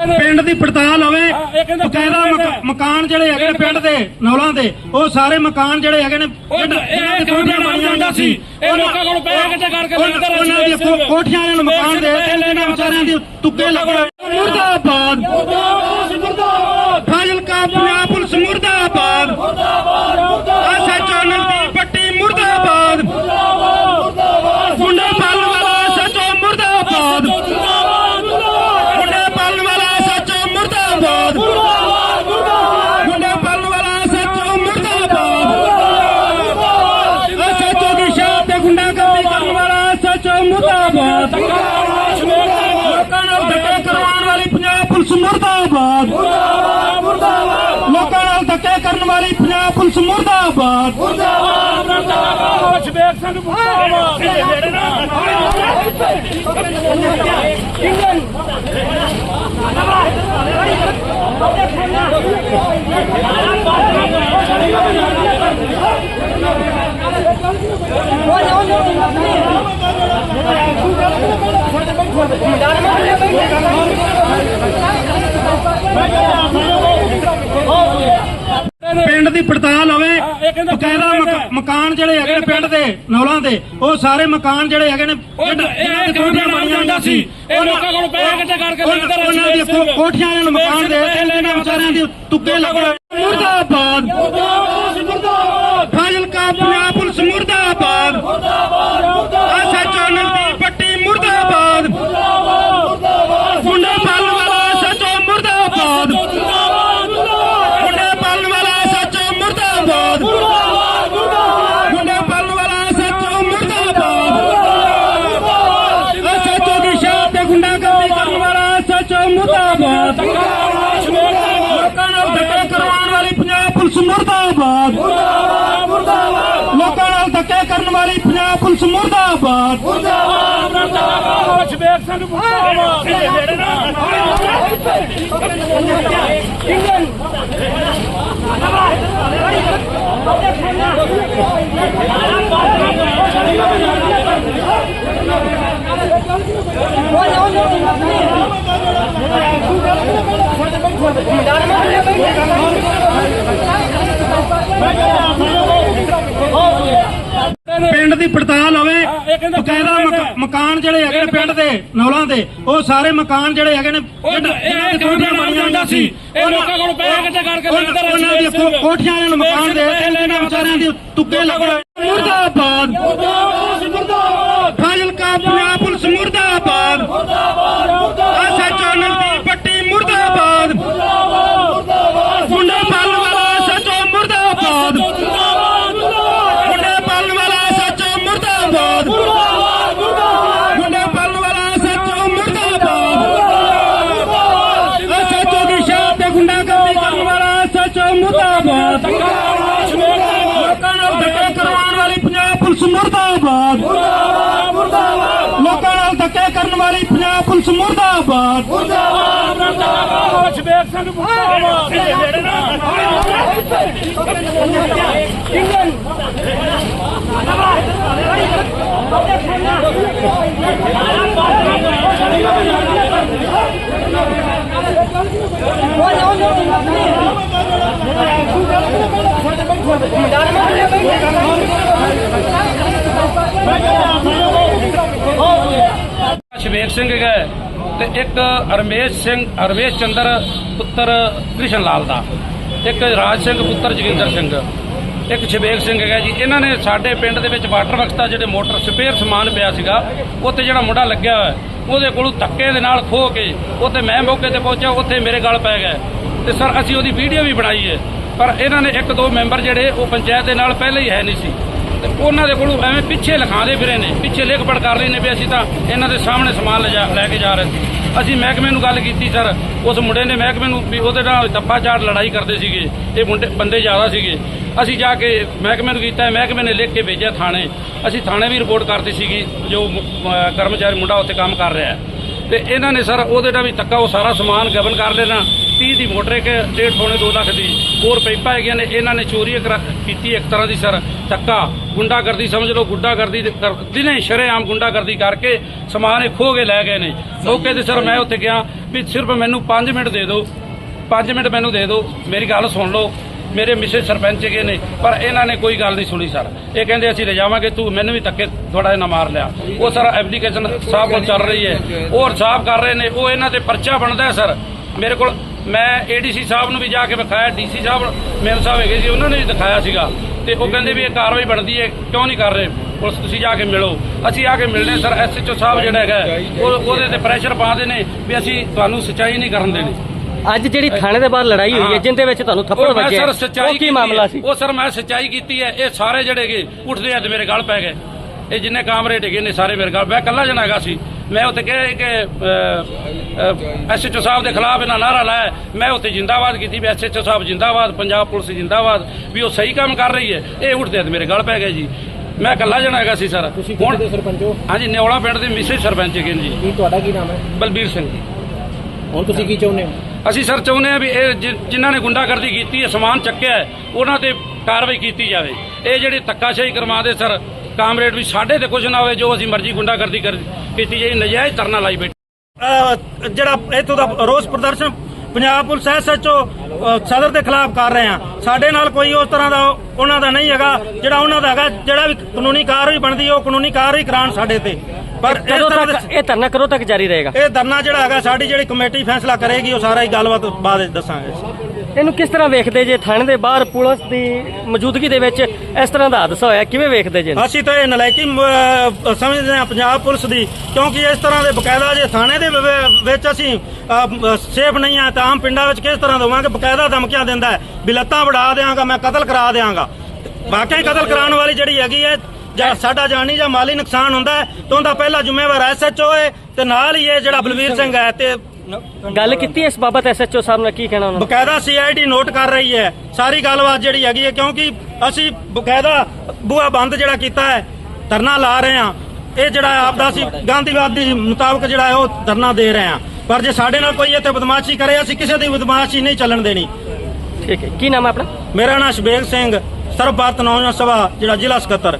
ਪਿੰਡ ਦੀ ਪੜਤਾਲ ਹੋਵੇ ਬਕਾਇਦਾ ਦੇ- ਮਕਾਨ ਜਿਹੜੇ ਹੈਗੇ ਨੇ ਪਿੰਡ ਦੇ ਨੌਲਾਂ ਦੇ ਉਹ ਸਾਰੇ ਮਕਾਨ ਜਿਹੜੇ ਹੈਗੇ ਨੇ ਦੀ ਕੋਠੀਆਂ ਨਾਲ ਬਣੀਆਂ ਜਾਂਦਾ ਸੀ। ਇਹ ਲੋਕਾਂ ਕੋਲੋਂ ਪੈਸੇ ਇਕੱਠੇ ਕਰਕੇ ਲੰਗਰ ਉਹਨਾਂ ਕੋ- ਕੋਠੀਆਂ ਵਾਲਿਆਂ ਨੂੰ ਮਕਾਨ ਦੇ ਦਿੱਤੇ ਇਹਨਾਂ ਵਿਚਾਰਿਆਂ ਦੀ ਤੁੱਕੇ ਲੱਗੇ ਮੁਰਦਾਬਾਦ ਫਾਜ਼ਿਲਕਾ ਪੰਜਾਬ ਪੁਲਿਸ ਮੁਰਦਾਬਾਦ ਐਸਐਚਓ ਨਲਦੀਪ ਪੱਟੀ ਮੁਰਦਾਬਾਦ ਮੁੰਡਾ ਪਾਲਣ ਵਾਲਾ ਐਸਐਚਓ ਮੁਰਦਾਬਾਦ ਮੁੰਡਾ ਪਾਲਣ ਵਾਲਾ ਐਸਐਚਓ ਮੁਰਦਾਬਾਦ ਮੁੰਡਾ ਪਾਲਣ ਵਾਲਾ ਐਸਐਚਓ ਮੁਰਦਾਬਾਦ ਐਸਐਚਓ ਦੀ ਸ਼ਾਨ ਤੇ ਗੁੰਡਾਗਰਦੀ ਕਰਨ ਵਾਲਾ ਐਸਐਚਓ ਮੁਰਦਾਬਾਦ ਲੋਕਾਂ ਨਾਲ ਧੱਕੇ ਕਰਵਾਉਣ ਵਾਲੀ ਪੰਜਾਬ ਪੁਲਿਸ ਮੁਰਦਾਬਾਦ। ਲੋਕਾਂ ਨਾਲ ਧੱਕੇ ਕਰਨ ਵਾਲੀ ਪੰਜਾਬ ਪੁਲਿਸ ਮੁਰਦਾਬਾਦ। ਸ਼ਬੇਕ ਸਿੰਘ ਮੁਰਦਾਬਾਦ ਪਿੰਡ ਦੀ ਪੜਤਾਲ ਹੋਵੇ ਬਕਾਇਦਾ ਦੇ- ਮਕਾਨ ਜਿਹੜੇ ਹੈਗੇ ਨੇ ਪਿੰਡ ਦੇ ਨੌਲਾਂ ਦੇ ਉਹ ਸਾਰੇ ਮਕਾਨ ਜਿਹੜੇ ਹੈਗੇ ਨੇ ਪਿੰਡ- ਇਹ ਜਿਨ੍ਹਾਂ ਦੀ ਕੋਠੀਆਂ ਬਣੀਆਂ ਸੀ। ਇਹ ਲੋਕਾਂ ਕੋਲੋਂ ਪੈਸੇ ਇਕੱਠੇ ਕਰਕੇ ਉਹਨਾਂ- ਕੋ- ਕੋਠੀਆਂ ਵਾਲਿਆਂ ਨੂੰ ਮਕਾਨ ਦੇ ਦਿੱਤੇ ਇਹਨਾਂ ਵਿਚਾਰਿਆਂ ਦੀ ਤੁੱਕੇ ਲੱਗੇ ਮੁਰਦਾਬਾਦ। ਪੁਲਿਸ ਮੁਰਦਾਬਾਦ ਐਸਐਚਓ ਨਲਦੀਪ ਪੱਟੀ ਮੁਰਦਾਬਾਦ ਮੁੰਡਾ ਪਾਲਣ ਵਾਲਾ ਐਸਐਚਓ ਮੁਰਦਾਬਾਦ ਮੁੰਡਾ ਪਾਲਣ ਵਾਲਾ ਐਸਐਚਓ ਮੁਰਦਾਬਾਦ ਮੁੰਡਾ ਪਾਲਣ ਵਾਲਾ ਐਸਐਚਓ ਮੁਰਦਾਬਾਦ ਐਸਐਚਓ ਦੀ ਸ਼ਾਨ ਤੇ ਗੁੰਡਾਗਰਦੀ ਕਰਨ ਵਾਲਾ ਐਸਐਚਓ ਮੁਰਦਾਬਾਦ ਲੋਕਾਂ ਨਾਲ ਧੱਕੇ ਕਰਵਾਉਣ ਵਾਲੀ ਪੰਜਾਬ ਪੁਲਿਸ ਮੁਰਦਾਬਾਦ ਲੋਕਾਂ ਨਾਲ ਧੱਕੇ ਕਰਨ ਵਾਲੀ ਪੰਜਾਬ ਪੁਲਿਸ ਮੁਰਦਾਬਾਦ ਸ਼ਬੇਕ ਸਿੰਘ ਮੁਰਦਾਬਾਦ ਪਿੰਡ ਦੀ ਪੜਤਾਲ ਹੋਵੇ ਬਕਾਇਦਾ ਦੇ- ਮਕਾਨ ਜਿਹੜੇ ਹੈਗੇ ਨੇ ਪਿੰਡ ਦੇ ਨੌਲਾਂ ਦੇ ਉਹ ਸਾਰੇ ਮਕਾਨ ਜਿਹੜੇ ਹੈਗੇ ਨੇ ਦੀ ਕੋਠੀਆਂ ਬਣੀਆਂ ਜਾਂਦਾ ਸੀ। ਇਹ ਲੋਕਾਂ ਕੋਲੋਂ ਪੈਸੇ ਇਕੱਠੇ ਕਰਕੇ ਉਹਨਾਂ- ਲੰਗਰ ਉਹਨਾਂ ਦੀਆਂ ਕੋ- ਕੋਠੀਆਂ ਵਾਲਿਆਂ ਨੂੰ ਮਕਾਨ ਦੇ ਦਿੱਤੇ ਇਹਨਾਂ ਵਿਚਾਰਿਆਂ ਦੀ ਤੁੱਕੇ ਲੱਗੇ ਮੁਰਦਾਬਾਦ ਫਾਜ਼ਿਲਕਾ ਪੰਜਾਬ ਪੁਲਿਸ ਮੁਰਦਾਬਾਦ। ਐਸਐਚਓ ਨਲਦੀਪ ਪੱਟੀ ਮੁਰਦਾਬਾਦ ਮੁੰਡਾ ਪਾਲਣ ਵਾਲਾ ਐਸਐਚਓ ਮੁਰਦਾਬਾਦ ਮੁੰਡਾ ਪਾਲਣ ਵਾਲਾ ਐਸਐਚਓ ਮੁਰਦਾਬਾਦ ਮੁੰਡਾ ਪਾਲਣ ਵਾਲਾ ਐਸਐਚਓ ਮੁਰਦਾਬਾਦ ਐਸਐਚਓ ਦੀ ਸ਼ਾਨ ਤੇ ਗੁੰਡਾਗਰਦੀ ਕਰਨ ਵਾਲਾ ਐਸਐਚਓ ਮੁਰਦਾਬਾਦ ਲੋਕਾਂ ਨਾਲ ਧੱਕੇ ਕਰਵਾਉਣ ਵਾਲੀ ਪੰਜਾਬ ਪੁਲਿਸ ਮੁਰਦਾਬਾਦ। ਲੋਕਾਂ ਨਾਲ ਧੱਕੇ ਕਰਨ ਵਾਲੀ ਪੰਜਾਬ ਪੁਲਿਸ ਮੁਰਦਾਬਾਦ। ਸ਼ਬੇਕ ਸਿੰਘ ਮੁਰਦਾਬਾਦ ਸ਼ਵੇਕ ਸਿੰਘ ਹੈਗਾ ਹੈ ਤੇ ਇੱਕ ਰਮੇਸ਼ ਸਿੰਘ ਰਮੇਸ਼ ਚੰਦਰ ਪੁੱਤਰ ਕ੍ਰਿਸ਼ਨ ਲਾਲ ਦਾ, ਇੱਕ ਰਾਜ ਸਿੰਘ ਪੁੱਤਰ ਜੋਗਿੰਦਰ ਸਿੰਘ, ਇੱਕ ਸ਼ਵੇਕ ਸਿੰਘ ਹੈਗਾ ਜੀ। ਇਹਨਾਂ ਨੇ ਸਾਡੇ ਪਿੰਡ ਦੇ ਵਿੱਚ ਵਾਟਰ ਵਰਕਸ ਦਾ ਜਿਹੜੇ ਮੋਟਰ ਸਪੇਅਰ ਸਮਾਨ ਪਿਆ ਸੀਗਾ, ਉੱਥੇ ਜਿਹੜਾ ਮੁੰਡਾ ਲੱਗਿਆ ਹੋਇਆ, ਉਹਦੇ ਕੋਲੋਂ ਧੱਕੇ ਦੇ ਨਾਲ ਖੋ ਕੇ ਉੱਥੇ ਮੈਂ ਮੌਕੇ ਤੇ ਪਹੁੰਚਿਆ, ਉੱਥੇ ਮੇਰੇ ਗਲ ਪੈ ਗਿਆ। ਤੇ ਸਰ, ਅਸੀਂ ਉਹਦੀ ਵੀਡੀਓ ਵੀ ਬਣਾਈ ਹੈ। ਪਰ ਇਹਨਾਂ ਨੇ ਇੱਕ ਦੋ ਮੈਂਬਰ ਜਿਹੜੇ ਉਹ ਪੰਚਾਇਤ ਦੇ ਨਾਲ ਪਹਿਲੇ ਹੀ ਹੈ ਨਹੀਂ ਸੀ। ਤੇ ਉਹਨਾਂ ਦੇ ਕੋਲੋਂ ਐਵੇਂ ਪਿੱਛੇ ਲਿਖਾਉਂਦੇ ਫਿਰੇ ਨੇ, ਪਿੱਛੇ ਲਿਖ ਪੜ ਕਰ ਰਹੇ ਨੇ ਵੀ ਅਸੀਂ ਤਾਂ ਇਹਨਾਂ ਦੇ ਸਾਹਮਣੇ ਸਮਾਨ ਲਿਜਾ ਲੈ ਕੇ ਜਾ ਰਹੇ ਸੀ। ਅਸੀਂ ਮਹਿਕਮੇ ਨੂੰ ਗੱਲ ਕੀਤੀ, ਸਰ, ਉਸ ਮੁੰਡੇ ਨੇ ਮਹਿਕਮੇ ਨੂੰ ਵੀ ਉਹਦੇ ਨਾਲ ਤੱਪਾ ਚਾੜ ਲੜਾਈ ਕਰਦੇ ਸੀਗੇ, ਇਹ ਮੁੰਡੇ ਬੰਦੇ ਜ਼ਿਆਦਾ ਸੀਗੇ। ਅਸੀਂ ਜਾ ਕੇ ਮਹਿਕਮੇ ਨੂੰ ਕੀਤਾ, ਮਹਿਕਮੇ ਨੇ ਲਿਖ ਕੇ ਭੇਜਿਆ ਥਾਣੇ। ਅਸੀਂ ਥਾਣੇ ਵੀ ਰਿਪੋਰਟ ਕਰਤੀ ਸੀਗੀ, ਜੋ ਕਰਮਚਾਰੀ ਮੁੰਡਾ ਉੱਥੇ ਕੰਮ ਕਰ ਰਿਹਾ ਹੈ। ਤੇ ਇਹਨਾਂ ਨੇ ਸਰ ਉਹਦੇ ਦਾ ਵੀ ਤੱਕਾ, ਉਹ ਸਾਰਾ ਸਮਾਨ ਗਬਨ ਕਰ ਲੈਣਾ। 30 ਦੀ ਮੋਟਰ ਇੱਕ, ਡੇਢ ਪੌਣੇ 2 ਲੱਖ ਦੀ। ਹੋਰ ਪਾਈਪਾਂ ਹੈਗੀਆਂ ਨੇ, ਇਹਨਾਂ ਨੇ ਚੋਰੀ ਕਰਾ- ਕੀਤੀ ਇੱਕ ਤਰ੍ਹਾਂ ਦੀ ਸਰ, ਤੱਕਾ। ਗੁੰਡਾਗਰਦੀ ਸਮਝ ਲਓ, ਗੁੰਡਾਗਰਦੀ ਦੇ ਕਰ- ਦਿਨੇ ਸ਼ਰੇਆਮ ਗੁੰਡਾਗਰਦੀ ਕਰਕੇ ਸਮਾਨ ਇਹ ਖੋਹ ਕੇ ਲੈ ਗਏ ਨੇ। ਮੌਕੇ ਤੇ ਸਰ ਮੈਂ ਉੱਥੇ ਗਿਆ ਵੀ ਸਿਰਫ ਮੈਨੂੰ 5 ਮਿੰਟ ਦੇ ਦਿਓ। 5 ਮਿੰਟ ਮੈਨੂੰ ਦੇ ਦਿਓ। ਮੇਰੀ ਗੱਲ ਸੁਣ ਲਓ। ਮੇਰੇ ਮਿਸੇ ਸਰਪੰਚ ਹੈਗੇ ਨੇ, ਪਰ ਇਹਨਾਂ ਨੇ ਕੋਈ ਗੱਲ ਨਹੀਂ ਸੁਣੀ, ਸਰ। ਇਹ ਕਹਿੰਦੇ ਅਸੀਂ ਲੈ ਤੂੰ ਮੈਨੂੰ ਵੀ ਧੱਕੇ ਥੋੜਾ ਜਿਹਾ ਮਾਰ ਲਿਆ। ਉਹ ਸਰ ਐਪਲੀਕੇਸ਼ਨ ਸਾਹਿਬ ਕੋਲ ਚੱਲ ਰਹੀ ਹੈ। ਉਹ ਸਾਫ਼ ਕਰ ਰਹੇ ਨੇ, ਉਹ ਇਹਨਾਂ ਤੇ ਪਰਚਾ ਬਣਦਾ ਸਰ। ਮੇਰੇ ਕੋਲ ਮੈਂ ਏਡੀਸੀ ਸਾਹਿਬ ਨੂੰ ਵੀ ਜਾ ਕੇ ਵਿਖਾਇਆ ਡੀਸੀ ਸਾਹਿਬ ਮੇਰੇ ਸਾਹਿਬ ਹੈਗੇ ਸੀ, ਉਹਨਾਂ ਨੇ ਵੀ ਦਿਖਾਇਆ ਸੀਗਾ। ਤੇ ਉਹ ਕਹਿੰਦੇ ਵੀ ਇਹ ਕਾਰਵਾਈ ਬਣਦੀ ਹੈ, ਕਿਉਂ ਨਹੀਂ ਕਰ ਰਹੇ? ਪੁਲਿਸ, ਤੁਸੀਂ ਜਾ ਕੇ ਮਿਲੋ। ਅਸੀਂ ਆ ਕੇ ਮਿਲਨੇ ਸਰ। ਐਸਐਚਓ ਸਾਹਿਬ ਜਿਹੜਾ ਹੈਗਾ ਉਹਦੇ ਤੇ ਪ੍ਰੈਸ਼ਰ ਪਾਉਂਦੇ ਨੇ ਵੀ ਅਸੀਂ ਤੁਹਾਨੂੰ ਸਚਾਈ ਨਹੀਂ ਕਰਨ ਦੇਣੀ। ਅੱਜ ਜਿਹੜੀ ਥਾਣੇ ਦੇ ਬਾਹਰ ਲੜਾਈ ਹੋਈ ਹੈ ਜਿੰਦੇ ਵਿੱਚ ਤੁਹਾਨੂੰ ਥੱਪੜ ਵੱਜਿਆ ਉਹ ਕੀ ਮਾਮਲਾ। ਸੀ? ਉਹ ਸਰ ਮੈਂ ਸੱਚਾਈ ਕੀਤੀ ਹੈ। ਇਹ ਸਾਰੇ ਜਿਹੜੇ ਹੈਗੇ ਉੱਠਦੇ ਅੱਜ ਮੇਰੇ ਗਲ ਪੈ ਗਏ। ਇਹ ਜਿੰਨੇ ਕਾਮਰੇਡ ਹੈਗੇ ਨੇ ਸਾਰੇ ਮੇਰੇ ਗਲ। ਮੈਂ ਇਕੱਲਾ ਜਣਾ ਹੈਗਾ ਸੀ। ਮੈਂ ਉੱਥੇ ਕਿਹਾ ਕਿ ਐਸਐਚਓ ਸਾਹਿਬ ਦੇ ਖਿਲਾਫ ਇਹਨਾਂ ਨਾਰਾ ਲਾਇਆ ਮੈਂ ਉੱਥੇ ਜਿੰਦਾਬਾਦ ਕੀਤੀ ਵੀ ਐਸਐਚਓ ਸਾਹਿਬ ਜਿੰਦਾਬਾਦ ਪੰਜਾਬ ਪੁਲਿਸ ਜਿੰਦਾਬਾਦ ਵੀ ਉਹ ਸਹੀ ਕੰਮ ਕਰ ਰਹੀ ਹੈ। ਇਹ ਉੱਠਦੇ ਅੱਜ ਮੇਰੇ ਗਲ ਪੈ ਗਏ ਜੀ। ਮੈਂ ਇਕੱਲਾ ਜਣਾ ਹੈਗਾ ਸੀ ਸਰ। ਤੁਸੀਂ ਹੁਣ ਸਰਪੰਚ ਹੋ? ਹਾਂਜੀ ਨਿਓਲਾ ਪਿੰਡ ਦੇ ਮਿਸੇ ਸਰਪੰਚ ਹੈਗੇ ਨੇ ਜੀ। ਕੀ ਤੁਹਾਡਾ ਕੀ ਨਾਮ ਹੈ? ਬਲਬੀਰ ਸਿੰਘ ਜੀ। ਹੁਣ ਤੁਸੀਂ ਕੀ ਚਾਹੁੰਦੇ ਹੋ? ਅਸੀਂ ਸਰ ਚਾਹੁੰਦੇ ਹਾਂ ਵੀ ਇਹ ਜਿ- ਜਿਨ੍ਹਾਂ ਨੇ ਗੁੰਡਾਗਰਦੀ ਕੀਤੀ ਹੈ, ਸਮਾਨ ਚੱਕਿਆ ਹੈ, ਉਹਨਾਂ ਤੇ ਕਾਰਵਾਈ ਕੀਤੀ ਜਾਵੇ। ਇਹ ਜਿਹੜੀ ਧੱਕਾਸ਼ਾਹੀ ਕਰਵਾਉਂਦੇ ਸਰ, ਕਾਮਰੇਡ ਵੀ ਸਾਡੇ ਤੇ ਕੁਝ ਨਾ ਹੋਵੇ, ਜੋ ਅਸੀਂ ਮਰਜ਼ੀ ਗੁੰਡਾਗਰਦੀ ਕਰ, ਕੀਤੀ ਜਾਈ ਨਜਾਇਜ਼ ਧਰਨਾ ਲਾਈ ਬੈਠੇ। ਅਹ, ਜਿਹੜਾ ਇੱਥੋਂ ਦਾ ਰੋਸ ਪ੍ਰਦਰਸ਼ਨ ਪੰਜਾਬ ਪੁਲਿਸ ਐਸਐਚਓ ਸਦਰ ਦੇ ਖਿਲਾਫ ਕਰ ਰਹੇ ਆ ਸਾਡੇ ਨਾਲ ਕੋਈ ਉਸ ਤਰ੍ਹਾਂ ਦਾ ਉਹਨਾਂ ਦਾ ਨਹੀਂ ਹੈਗਾ, ਜਿਹੜਾ ਉਹਨਾਂ ਦਾ ਹੈਗਾ, ਜਿਹੜਾ ਵੀ ਕਾਨੂੰਨੀ ਕਾਰਵਾਈ ਬਣਦੀ ਹੈ, ਉਹ ਕਾਨੂੰਨੀ ਕਾਰਵਾਈ ਕਰਾਉਣ ਸਾਡੇ ਤੇ। ਪਰ ਕਦੋਂ ਤੱਕ ਇਹ ਧਰਨਾ ਕਦੋਂ ਤੱਕ ਜਾਰੀ ਰਹੇਗਾ? ਇਹ ਧਰਨਾ ਜਿਹੜਾ ਹੈਗਾ ਸਾਡੀ ਜਿਹੜੀ ਕਮੇਟੀ ਫੈਸਲਾ ਕਰੇਗੀ ਉਹ ਸਾਰਾ ਹੀ ਗੱਲਬਾਤ ਬਾਅਦ ਵਿੱਚ ਦੱਸਾਂਗੇ ਇਹਨੂੰ ਕਿਸ ਤਰ੍ਹਾਂ ਵੇਖਦੇ ਜੇ ਥਾਣੇ ਦੇ ਬਾਹਰ ਪੁਲਿਸ ਦੀ ਮੌਜੂਦਗੀ ਦੇ ਵਿੱਚ ਇਸ ਤਰ੍ਹਾਂ ਦਾ ਹਾਦਸਾ ਹੋਇਆ ਕਿਵੇਂ ਵੇਖਦੇ ਜੇ ਅਸੀਂ ਤਾਂ ਇਹ ਨਲਾਇਕੀ ਸਮਝਦੇ ਹਾਂ ਪੰਜਾਬ ਪੁਲਿਸ ਦੀ ਕਿਉਂਕਿ ਇਸ ਤਰ੍ਹਾਂ ਦੇ ਬਕਾਇਦਾ ਜੇ ਥਾਣੇ ਦੇ ਵਿੱਚ ਅਸੀਂ ਸੇਫ ਨਹੀਂ ਆ ਤਾਂ ਆਮ ਪਿੰਡਾਂ ਵਿੱਚ ਕਿਸ ਤਰ੍ਹਾਂ ਦੇਵਾਂਗੇ? ਬਕਾਇਦਾ ਧਮਕੀਆਂ ਦਿੰਦਾ ਹੈ ਵੀ ਲੱਤਾਂ ਵੜਾ ਦਿਆਂਗਾ ਮੈਂ ਕਤਲ ਕਰਾ ਦਿਆਂਗਾ। ਵਾਕਈ ਕਤਲ ਕਰਾਉਣ ਵਾਲੀ ਜਿਹੜੀ ਹੈਗੀ ਹੈ ਜਾਂ ਸਾਡਾ ਜਾਨੀ ਜਾਂ ਮਾਲੀ ਨੁਕਸਾਨ ਹੁੰਦਾ ਹੈ ਤਾਂ ਉਹਦਾ ਪਹਿਲਾ ਜ਼ਿੰਮੇਵਾਰ ਐਸਐਚਓ ਹੈ ਤੇ ਨਾਲ ਹੀ ਇਹ ਜਿਹੜਾ ਬਲਵੀਰ ਸਿੰਘ ਹੈ ਤੇ ਗੱਲ ਕੀਤੀ ਇਸ ਬਾਬਤ ਐਸਐਚਓ ਸਾਹਿਬ ਨੇ ਕੀ ਕਹਿਣਾ ਉਹਨਾਂ ਬਕਾਇਦਾ ਸੀਆਈਡੀ ਨੋਟ ਕਰ ਰਹੀ ਹੈ। ਸਾਰੀ ਗੱਲਬਾਤ ਜਿਹੜੀ ਹੈਗੀ ਹੈ ਕਿਉਂਕਿ ਅਸੀਂ ਬਕਾਇਦਾ ਬੂਆ ਬੰਦ ਜਿਹੜਾ ਕੀਤਾ ਹੈ ਧਰਨਾ ਲਾ ਰਹੇ ਹਾਂ। ਇਹ ਜਿਹੜਾ ਆਪਦਾ ਅਸੀਂ ਗਾਂਧੀਵਾਦ ਦੇ ਮੁਤਾਬਕ ਜਿਹੜਾ ਹੈ ਉਹ ਧਰਨਾ ਦੇ ਰਹੇ ਹਾਂ। ਪਰ ਜੇ ਸਾਡੇ ਨਾਲ ਕੋਈ ਇੱਥੇ ਬਦਮਾਸ਼ੀ ਕਰੇ ਅਸੀਂ ਕਿਸੇ ਦੀ ਬਦਮਾਸ਼ੀ ਨਹੀਂ ਚੱਲਣ ਦੇਣੀ। ਠੀਕ ਹੈ। ਕੀ ਨਾਮ ਹੈ ਆਪਣਾ? ਮੇਰਾ ਨਾਮ ਸ਼ਬੇਗ ਸਿੰਘ ਸਰਬ ਭਾਰਤ ਨੌਜਵਾਨ ਸਭਾ ਜਿਹੜਾ ਜ਼ਿਲ੍ਹਾ ਸਕੱਤਰ।